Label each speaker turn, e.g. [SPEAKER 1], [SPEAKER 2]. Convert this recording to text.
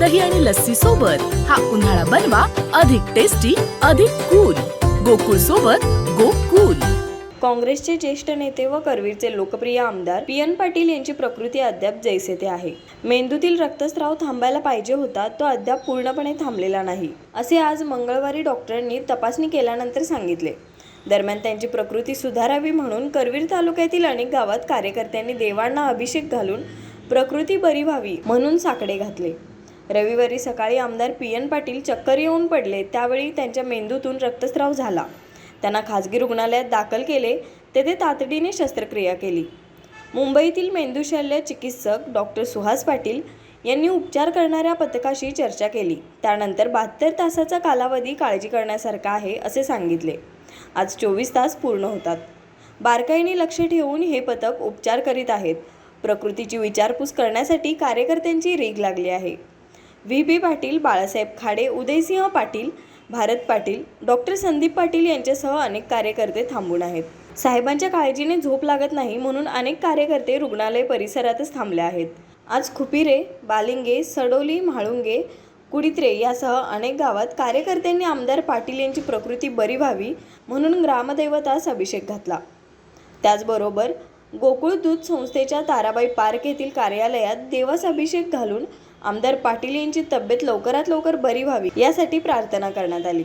[SPEAKER 1] दही आणि लस्सी सोबत हा उन्हाळा बनवा अधिक टेस्टी अधिक कूल गोकुळ सोबत गोकुल.
[SPEAKER 2] काँग्रेसचे ज्येष्ठ नेते व करवीरचे लोकप्रिय आमदार पी एन पाटील यांची प्रकृती अद्याप जैसे ते आहे. मेंदूतील रक्तस्राव थांबायला पाहिजे होता तो अद्याप पूर्णपणे थांबलेला नाही असे आज मंगळवारी डॉक्टरांनी तपासणी केल्यानंतर सांगितले. दरम्यान त्यांची प्रकृती सुधारावी म्हणून करवीर तालुक्यातील अनेक गावात कार्यकर्त्यांनी देवांना अभिषेक घालून प्रकृती बरी व्हावी म्हणून साकडे घातले. रविवारी सकाळी आमदार पी एन पाटील चक्कर येऊन पडले. त्यावेळी त्यांच्या मेंदूतून रक्तस्राव झाला. त्यांना खाजगी रुग्णालयात दाखल केले. तेथे तातडीने शस्त्रक्रिया केली. मुंबईतील मेंदूशल्य चिकित्सक डॉक्टर सुहास पाटील यांनी उपचार करणाऱ्या पथकाशी चर्चा केली. त्यानंतर बहात्तर तासाचा कालावधी काळजी करण्यासारखा आहे असे सांगितले. आज चोवीस तास पूर्ण होतात. बारकाईने लक्ष ठेवून हे पथक उपचार करीत आहेत. प्रकृतीची विचारपूस करण्यासाठी कार्यकर्त्यांची रीग लागली आहे. V B Patil Balasaheb Khade Udaysinh Patil Bharat Patil doctor Sandeep Patil यांच्यासह अनेक कार्यकर्ते थांबून आहेत. साहेबांच्या काळजीने झोप लागत नाही म्हणून अनेक कार्यकर्ते रुग्णालय परिसरातच थांबले आहेत. आज खुपिरे बालिंगे सडोली म्हाळुंगे कुडित्रे यासह अनेक गावात कार्यकर्त्यांनी आमदार पाटील यांची प्रकृती बरी व्हावी म्हणून ग्रामदैवतास अभिषेक घातला. त्याचबरोबर गोकुळ दूध संस्थेच्या ताराबाई पार्क येथील कार्यालयात देवास अभिषेक घालून आमदार पाटील यांची तब्येत लवकरात लवकर बरी व्हावी यासाठी प्रार्थना करण्यात आली.